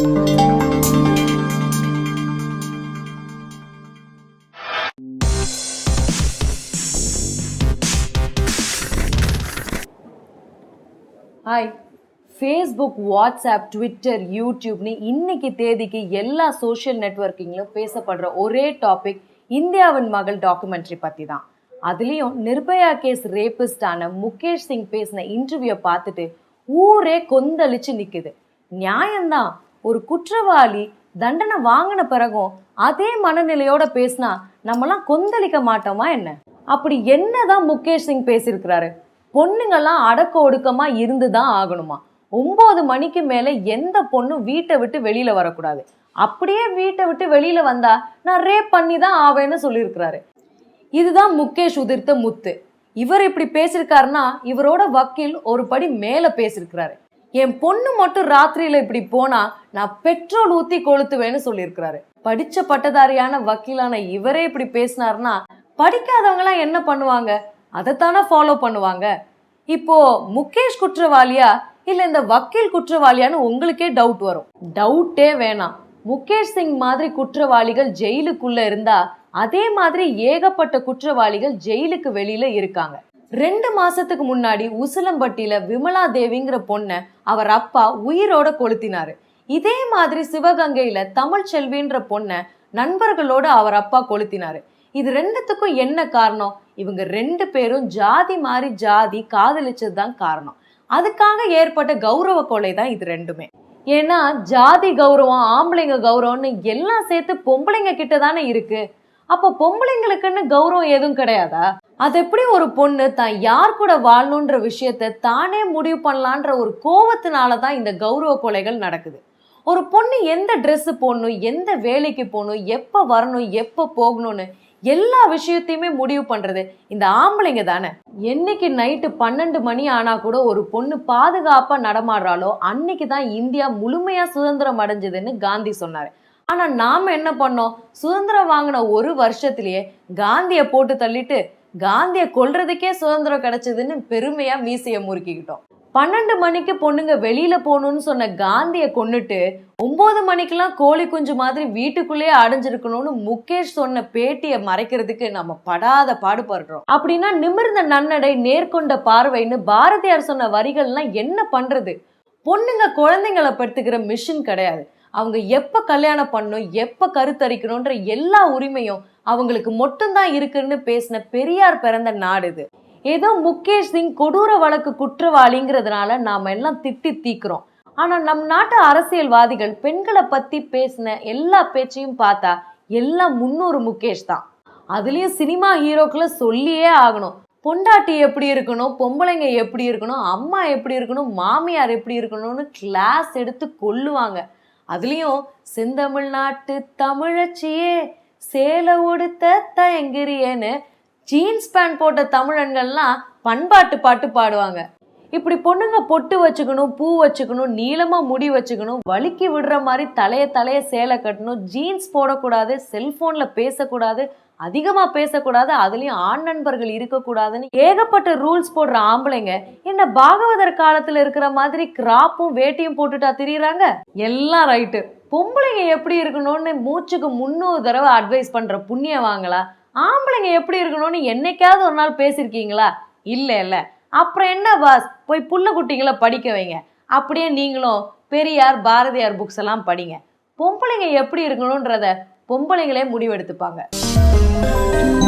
Hi Facebook WhatsApp Twitter யூடியூப்னு இன்னைக்கு தேதிக்கு எல்லா சோஷியல் நெட்வொர்க்கிங்லும் பேசப்படுற ஒரே டாபிக் இந்தியாவின் மகள் டாக்குமெண்ட்ரி பற்றி தான். அதுலேயும் நிர்பயா கேஸ் ரேபிஸ்டான முகேஷ் சிங் பேசின இன்டர்வியூ பார்த்துட்டு ஊரே கொந்தளிச்சு நிற்குது நியாயம்தான். ஒரு குற்றவாளி தண்டனை வாங்கின பிறகும் அதே மனநிலையோட பேசினா நம்மலாம் கொந்தளிக்க மாட்டோமா என்ன? அப்படி என்னதான் முகேஷ் சிங் பேசியிருக்கிறாரு? பொண்ணுங்கெல்லாம் அடக்க ஒடுக்கமா இருந்து தான் ஆகணுமா? ஒன்பது மணிக்கு மேல எந்த பொண்ணும் வீட்டை விட்டு வெளியில வரக்கூடாது. அப்படியே வீட்டை விட்டு வெளியில வந்தா நான் ரேப் பண்ணி தான் ஆவேன்னு சொல்லியிருக்கிறாரு. இதுதான் முகேஷ் உதிர்த்த முத்து. இவர் இப்படி பேசியிருக்காருன்னா இவரோட வக்கீல் ஒரு படி மேல பேசியிருக்கிறாரு. என் பொண்ணு மட்டும் ராத்திரியில இப்படி போனா நான் பெட்ரோல் ஊத்தி கொளுத்துவேன்னு சொல்லியிருக்கிறாரு. படிச்ச பட்டதாரியான வக்கீலான இவரே இப்படி பேசினாருன்னா படிக்காதவங்களாம் என்ன பண்ணுவாங்க? அதைத்தானே ஃபாலோ பண்ணுவாங்க? இப்போ முகேஷ் குற்றவாளியா? இல்ல இந்த வக்கீல் குற்றவாளியான்னு உங்களுக்கே டவுட் வரும். டவுட்டே வேணாம். முகேஷ் சிங் மாதிரி குற்றவாளிகள் ஜெயிலுக்குள்ள இருந்தா அதே மாதிரி ஏகப்பட்ட குற்றவாளிகள் ஜெயிலுக்கு வெளியில இருக்காங்க. ரெண்டு மாசத்துக்கு முன்னாடி உசிலம்பட்டியில விமலா தேவிங்கிற பொண்ணை அவர் அப்பா உயிரோட கொளுத்தினாரு. இதே மாதிரி சிவகங்கையில தமிழ் செல்வின்ற பொண்ணை நண்பர்களோட அவர் அப்பா கொளுத்தினாரு. இது ரெண்டுத்துக்கும் என்ன காரணம்? இவங்க ரெண்டு பேரும் ஜாதி மாறி ஜாதி காதலிச்சது தான் காரணம். அதுக்காக ஏற்பட்ட கௌரவ கொலை தான் இது ரெண்டுமே. ஏன்னா ஜாதி கௌரவம் ஆம்பளைங்க கௌரவம்னு எல்லாம் சேர்த்து பொம்பளைங்க கிட்ட தானே இருக்கு. அப்போ பொம்பளைங்களுக்குன்னு கௌரவம் எதுவும் கிடையாதா? அது எப்படி ஒரு பொண்ணு தான் யார் கூட வாழணுன்ற விஷயத்த தானே முடிவு பண்ணலான்ற ஒரு கோவத்தினால தான் இந்த கௌரவ கொலைகள் நடக்குது. ஒரு பொண்ணு எந்த ட்ரெஸ்ஸு போடணும் எந்த வேலைக்கு போகணும் எப்போ வரணும் எப்போ போகணும்னு எல்லா விஷயத்தையுமே முடிவு பண்ணுறது இந்த ஆம்பளைங்க தானே. என்னைக்கு நைட்டு பன்னெண்டு மணி ஆனால் கூட ஒரு பொண்ணு பாதுகாப்பாக நடமாடுறாலோ அன்னைக்கு தான் இந்தியா முழுமையாக சுதந்திரம் அடைஞ்சதுன்னு காந்தி சொன்னார். ஆனால் நாம் என்ன பண்ணோம்? சுதந்திரம் வாங்கின ஒரு வருஷத்துலேயே காந்தியை போட்டு தள்ளிட்டு காந்தியை கொல்றதுக்கே சுதந்திரம் கிடைச்சதுன்னு பெருமையா மீசையை முறுக்கிக்கிட்டோம். பன்னெண்டு மணிக்கு பொண்ணுங்க வெளியில போகணும்னு சொன்ன காந்தியை கொன்னுட்டு ஒன்பது மணிக்கெல்லாம் கோழி குஞ்சு மாதிரி வீட்டுக்குள்ளேயே அடைஞ்சிருக்கணும்னு முகேஷ் சொன்ன பேட்டியை மறைக்கிறதுக்கு நம்ம படாத பாடுபடுறோம். அப்படின்னா நிமிர்ந்த நன்னடை நேர்கொண்ட பார்வைன்னு பாரதியார் சொன்ன வரிகள்லாம் என்ன பண்றது? பொண்ணுங்க குழந்தைங்களை படுத்துக்கிற மிஷின் கிடையாது. அவங்க எப்போ கல்யாணம் பண்ணணும் எப்போ கருத்தரிக்கணுன்ற எல்லா உரிமையும் அவங்களுக்கு மட்டும்தான் இருக்குன்னு பேசின பெரியார் பிறந்த நாடு இது. ஏதோ முகேஷ் சிங் கொடூர வழக்கு குற்றவாளிங்கிறதுனால நாம் எல்லாம் திட்டி தீக்குறோம். ஆனால் நம் நாட்டு அரசியல்வாதிகள் பெண்களை பற்றி பேசின எல்லா பேச்சையும் பார்த்தா எல்லாம் முன்னூறு முகேஷ் தான். அதுலேயும் சினிமா ஹீரோக்களை சொல்லியே ஆகணும். பொண்டாட்டி எப்படி இருக்கணும் பொம்பளைங்க எப்படி இருக்கணும் அம்மா எப்படி இருக்கணும் மாமியார் எப்படி இருக்கணும்னு கிளாஸ் எடுத்து கொல்லுவாங்க. அதுலயும் செந்தமிழ்நாட்டு தமிழச்சியே சேலை உடுத்த தயங்கிறியேன்னு ஜீன்ஸ் பேண்ட் போட்ட தமிழன்கள்லாம் பண்பாட்டு பாட்டு பாடுவாங்க. இப்படி பொண்ணுங்க பொட்டு வச்சுக்கணும் பூ வச்சுக்கணும் நீளமாக முடி வச்சுக்கணும் வழுக்கி விடுற மாதிரி தலைய தலைய சேலை கட்டணும் ஜீன்ஸ் போடக்கூடாது செல்ஃபோனில் பேசக்கூடாது அதிகமா பேசக்கூடாது அதுலயும் ஆண் நண்பர்கள் இருக்கக்கூடாதுன்னு ஏகப்பட்ட ரூல்ஸ் போடுற ஆம்பளைங்க. என்ன பாகவதர் காலத்துல இருக்கிற மாதிரி கிராப்பும் வேட்டியும் போட்டுட்டா திரியறாங்க? எல்லாம் ரைட்டு பொம்பளைங்க எப்படி இருக்கணும்னு மூச்சுக்கு முன்னூறு தடவை அட்வைஸ் பண்ற புண்ணியம் வாங்களா? ஆம்பளைங்க எப்படி இருக்கணும்னு என்னைக்காவது ஒரு நாள் பேசியிருக்கீங்களா இல்ல இல்ல. அப்புறம் என்ன பாஸ் போய் புள்ள குட்டிங்களை படிக்க வைங்க. அப்படியே நீங்களும் பெரியார் பாரதியார் புக்ஸ் எல்லாம் படிங்க. பொம்பளைங்க எப்படி இருக்கணுன்றத பொம்பளைங்களே முடிவெடுத்துப்பாங்க. Thank you.